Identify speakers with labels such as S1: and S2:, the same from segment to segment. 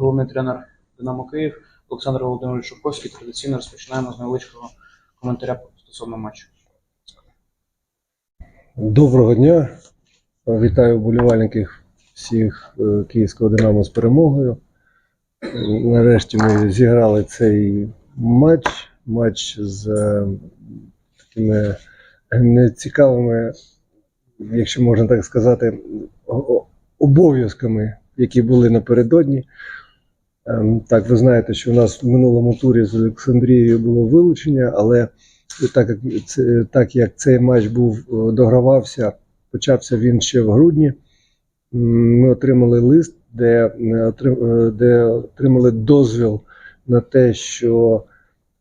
S1: головний тренер Динамо Київ Олександр Володимирович Шовковський. Традиційно розпочинаємо з невеличкого коментаря стосовно матчу.
S2: Доброго дня. Вітаю вболівальників всіх е, київського Динамо з перемогою. Нарешті ми зіграли цей матч. Матч з е, такими нецікавими, якщо можна так сказати, обов'язками, які були напередодні. Ем, Так, ви знаєте, що у нас в минулому турі з Олександрією було вилучення, але так як, так як цей матч був е, догравався, почався він ще в грудні. Ми отримали лист, де, е, е, де отримали дозвіл на те, що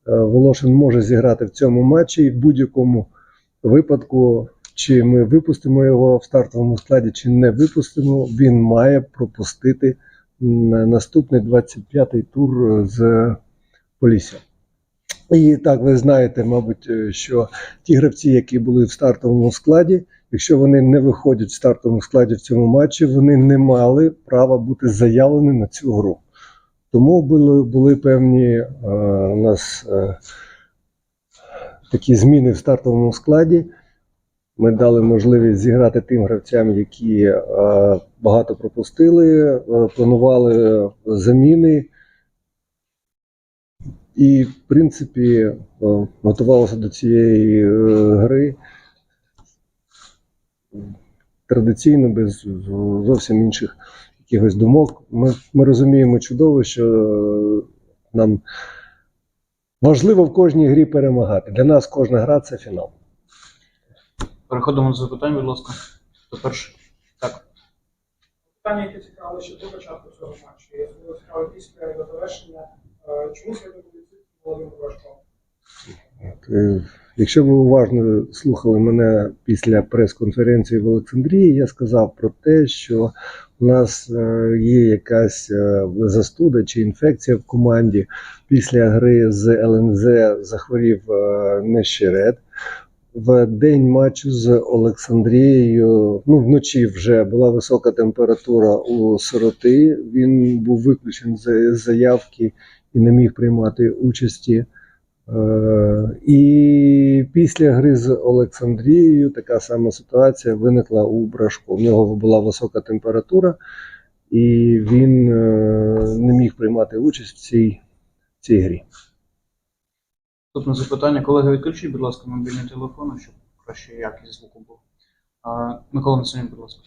S2: Волошин може зіграти в цьому матчі, і в будь-якому випадку, чи ми випустимо його в стартовому складі, чи не випустимо, він має пропустити наступний 25-й тур е, з Полісся. І так, ви знаєте, мабуть, е, що ті гравці, які були в стартовому складі, якщо вони не виходять в стартовому складі в цьому матчі, вони не мали права бути заявлені на цю гру. Тому були, були певні е, у нас е, такі зміни в стартовому складі. Ми дали можливість зіграти тим гравцям, які е, багато пропустили, е, планували заміни. І, в принципі, е, готувалося до цієї е, гри традиційно, без зовсім інших якихось думок. Ми, ми розуміємо чудово, що е, нам важливо в кожній грі перемагати. Для нас кожна гра це фінал.
S1: Переходимо до запитань, будь ласка. Хто перший? Так.
S3: Питання, яке цікавило ще до початку цього матчу, і особливо цікаве після його завершення. Е, Чому сьогодні відсутній Володимир Важко?
S2: Е, Якщо ви уважно слухали мене після прес-конференції в Олександрії, я сказав про те, що у нас е, є якась застуда чи інфекція в команді. Після гри з ЛНЗ захворів Нещерет. В день матчу з Олександрією, ну вночі вже була висока температура у сироти. Він був виключений з заявки і не міг приймати участі. Е, І після гри з Олександрією така сама ситуація виникла у Брашко. В нього була висока температура, і він е, не міг приймати участь в цій, в цій грі.
S1: Наступне запитання. Колеги, відключіть, будь ласка, мобільні телефони, щоб краще якість звуку була. А, Микола Насонін, будь ласка.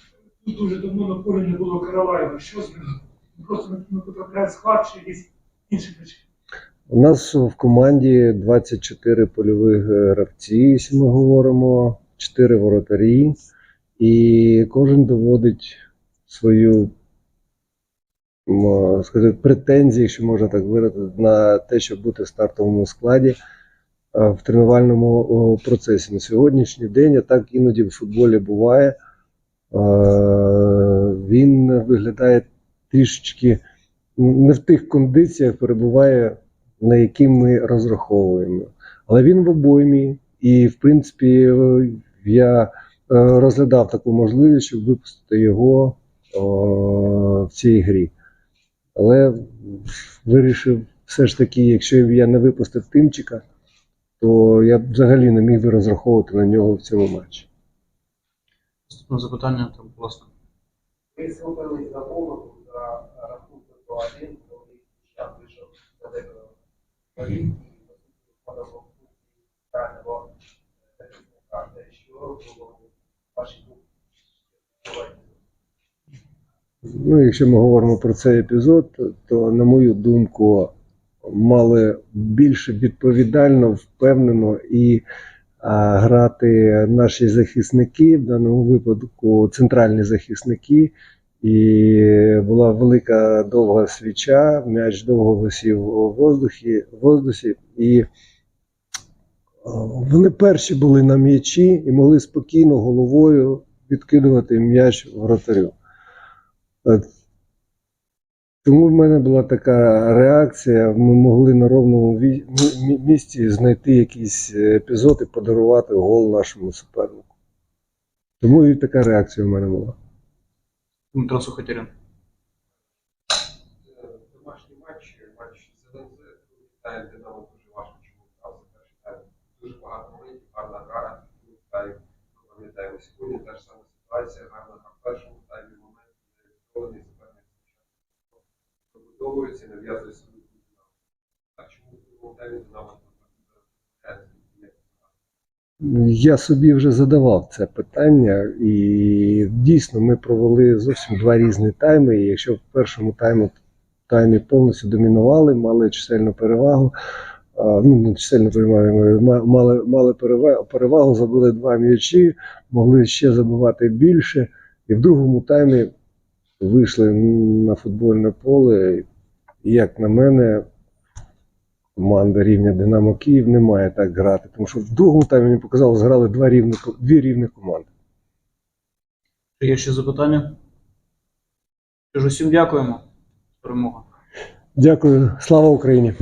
S3: Тут дуже давно на полі не було Караваєва. Що з ним? Просто не потрапляє склад чи якісь інші причини.
S2: У нас в команді 24 польових е, гравці, якщо ми говоримо, 4 воротарі, і кожен доводить свою сказати, претензії, якщо можна так виразити, на те, щоб бути в стартовому складі е, в тренувальному процесі. На сьогоднішній день, а так іноді в футболі буває, е, він виглядає трішечки не в тих кондиціях перебуває, на які ми розраховуємо. Але він в обоймі, і, в принципі, е, я розглядав таку можливість, щоб випустити його в цій грі. Але вирішив все ж таки, якщо я не випустив Тимчика, то я б взагалі не міг би розраховувати на нього в цьому матчі.
S1: Наступне запитання, там, будь ласка.
S4: Ви зробили замову за рахунок 2-1, коли Чан вийшов за декого і подав правильного захисника. Що було в вашій думці?
S2: Ну, якщо ми говоримо про цей епізод, то, на мою думку, мали більше відповідально, впевнено і а, грати наші захисники, в даному випадку центральні захисники. І була велика довга свіча, м'яч довго висів у воздухі, воздусі, і вони перші були на м'ячі і могли спокійно головою відкидувати м'яч вратарю. Тому в мене була така реакція. Ми могли на ровному місці знайти якийсь епізод і подарувати гол нашому супернику. Тому і така реакція в мене була.
S1: Дмитро Сухотірин.
S5: тайм Динамо дуже важко чому грав перший тайм. Дуже багато моментів, гарна гра, пам'ятаємо, сьогодні та ж сама ситуація, гарна гра в першому вибудовується, нав'язує свою гру Динамо. Так чому зараз
S2: Я собі вже задавав це питання, і дійсно ми провели зовсім два різні тайми. І якщо в першому таймі, таймі повністю домінували, мали чисельну перевагу, ну не чисельну перевагу, мали, мали перевагу, забили два м'ячі, могли ще забивати більше. І в другому таймі вийшли на футбольне поле. І, як на мене, команда рівня Динамо Київ не має так грати, тому що в другому таймі мені показали, зграли два рівні, дві рівні команди.
S1: Є ще запитання? Тож усім дякуємо. Перемога.
S2: Дякую, слава Україні!